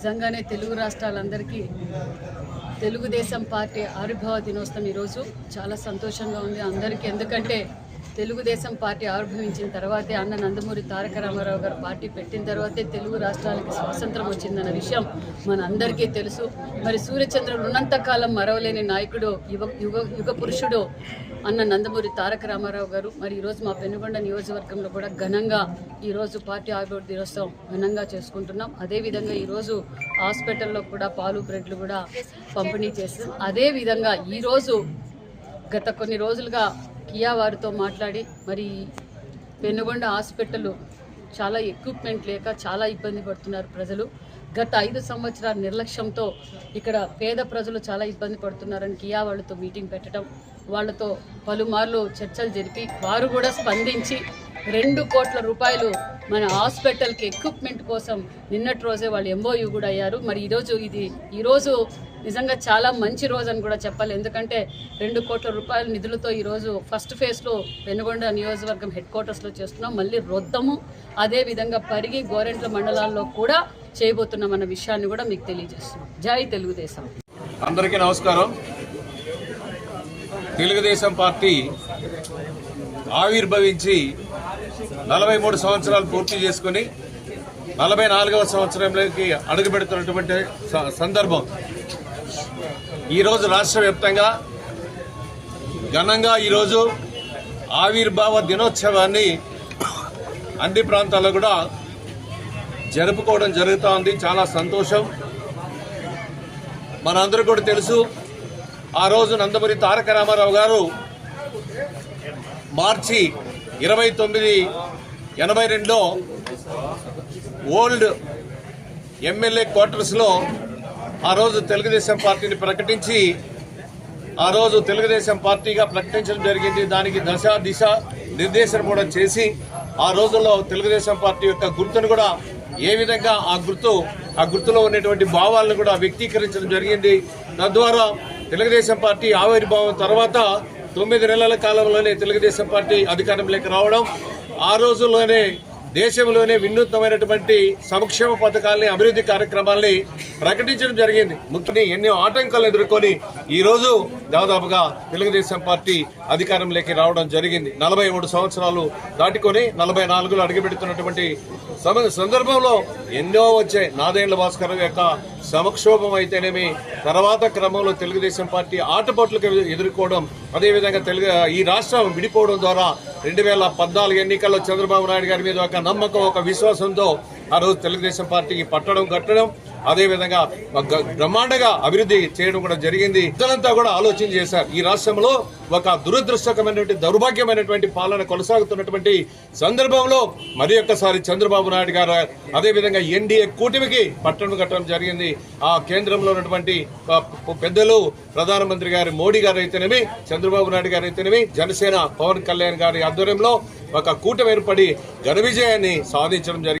నిజంగానే తెలుగు రాష్ట్రాలందరికీ తెలుగుదేశం పార్టీ ఆవిర్భావ దినోత్సవం ఈరోజు చాలా సంతోషంగా ఉంది. అందరికీ ఎందుకంటే తెలుగుదేశం పార్టీ ఆవిర్భవించిన తర్వాతే అన్న నందమూరి తారక రామారావు గారు పార్టీ పెట్టిన తర్వాతే తెలుగు రాష్ట్రాలకి స్వాతంత్రం వచ్చిందన్న విషయం మనందరికీ తెలుసు. మరి సూర్యచంద్రుడు ఉన్నంతకాలం మరవలేని నాయకుడు యువ యుగ యుగ పురుషుడు అన్న నందమూరి తారక రామారావు గారు. మరి ఈరోజు మా పెనుగొండ నియోజకవర్గంలో కూడా ఘనంగా ఈరోజు పార్టీ ఆవిర్భావ దినోత్సవం ఘనంగా చేసుకుంటున్నాం. అదేవిధంగా ఈరోజు హాస్పిటల్లో కూడా పాలు బ్రెడ్లు కూడా పంపిణీ చేస్తాం అదేవిధంగా ఈరోజు గత కొన్ని రోజులుగా కియా వారితో మాట్లాడి మరి పెనుగొండ హాస్పిటల్ చాలా ఎక్విప్మెంట్ లేక చాలా ఇబ్బంది పడుతున్నారు ప్రజలు. గత ఐదు సంవత్సరాల నిర్లక్ష్యంతో ఇక్కడ పేద ప్రజలు చాలా ఇబ్బంది పడుతున్నారని కియా వాళ్ళతో మీటింగ్ పెట్టడం వాళ్ళతో పలుమార్లు చర్చలు జరిపి వారు కూడా స్పందించి రెండు కోట్ల రూపాయలు మన హాస్పిటల్కి ఎక్విప్మెంట్ కోసం నిన్నటి రోజే వాళ్ళు ఎంఓయూ కూడా అయ్యారు. మరి ఈరోజు ఇది ఈరోజు నిజంగా చాలా మంచి రోజు అని కూడా చెప్పాలి. ఎందుకంటే రెండు కోట్ల రూపాయల నిధులతో ఈరోజు ఫస్ట్ ఫేజ్లో పెనుగొండ నియోజకవర్గం హెడ్ క్వార్టర్స్లో చేస్తున్నాం. మళ్ళీ రొద్దము అదేవిధంగా పరిగి గోరెంట్ల మండలాల్లో కూడా చేయబోతున్నాం అన్న విషయాన్ని కూడా మీకు తెలియజేస్తున్నాం. జై తెలుగుదేశం. అందరికీ నమస్కారం. తెలుగుదేశం పార్టీ ఆవిర్భవించి నలభై మూడు సంవత్సరాలు పూర్తి చేసుకుని నలభై నాలుగవ సంవత్సరంలోకి అడుగుపెడుతున్నటువంటి స- సందర్భం. ఈరోజు రాష్ట్ర వ్యాప్తంగా ఘనంగా ఈరోజు ఆవిర్భావ దినోత్సవాన్ని అన్ని ప్రాంతాల్లో కూడా జరుపుకోవడం జరుగుతూ ఉంది. చాలా సంతోషం. మనందరూ కూడా తెలుసు ఆ రోజు నందమూరి తారక రామారావు గారు మార్చి ఇరవై తొమ్మిది ఎనభై రెండులో ఓల్డ్ ఎమ్మెల్యే క్వార్టర్స్లో ఆ రోజు తెలుగుదేశం పార్టీని ప్రకటించి ఆ రోజు తెలుగుదేశం పార్టీగా ప్రకటించడం జరిగింది. దానికి దశ దిశ నిర్దేశం కూడా చేసి ఆ రోజుల్లో తెలుగుదేశం పార్టీ యొక్క గుర్తును కూడా ఏ విధంగా ఆ గుర్తు ఆ గుర్తులో ఉన్నటువంటి భావాలను కూడా వ్యక్తీకరించడం జరిగింది. తద్వారా తెలుగుదేశం పార్టీ ఆవిర్భావం తర్వాత తొమ్మిది నెలల కాలంలోనే తెలుగుదేశం పార్టీ అధికారంలోకి రావడం ఆ రోజుల్లోనే దేశంలోనే వినూత్నమైనటువంటి సంక్షేమ పథకాలని అభివృద్ధి కార్యక్రమాల్ని ప్రకటించడం జరిగింది. ముఖ్యంగా ఎన్నో ఆటంకాలు ఎదుర్కొని ఈరోజు దాదాపుగా తెలుగుదేశం పార్టీ అధికారంలోకి రావడం జరిగింది. నలభై మూడు సంవత్సరాలు దాటుకొని నలభై నాలుగులో అడుగుపెడుతున్నటువంటి సమ- సందర్భంలో ఎన్నో వచ్చాయి. నాదేండ్ల భాస్కర్ యొక్క సమక్షోభం అయితేనేమి తర్వాత క్రమంలో తెలుగుదేశం పార్టీ ఆటపోట్లకు ఎదుర్కోవడం అదేవిధంగా తెలుగు ఈ రాష్ట్రం విడిపోవడం ద్వారా రెండు వేల పద్నాలుగు ఎన్నికల్లో చంద్రబాబు నాయుడు గారి మీద ఒక నమ్మకం ఒక విశ్వాసంతో ఆ రోజు తెలుగుదేశం పార్టీకి పట్టడం కట్టడం అదేవిధంగా బ్రహ్మాండగా బ్రహ్మాండంగా అభివృద్ధి చేయడం కూడా జరిగింది. ప్రజలంతా కూడా ఆలోచన చేశారు. ఈ రాష్ట్రంలో ఒక దురదృష్టకమైనటువంటి దౌర్భాగ్యమైనటువంటి పాలన కొనసాగుతున్నటువంటి సందర్భంలో మరి ఒక్కసారి చంద్రబాబు నాయుడు గారు అదేవిధంగా ఎన్డీఏ కూటమికి పట్టణం కట్టడం జరిగింది. ఆ కేంద్రంలో ఉన్నటువంటి పెద్దలు ప్రధానమంత్రి గారు మోడీ గారు అయితేనేమి చంద్రబాబు నాయుడు గారు అయితేనేమి జనసేన పవన్ కళ్యాణ్ గారి ఆధ్వర్యంలో ఒక కూటమి ఏర్పడి ఘన విజయాన్ని సాధించడం జరిగింది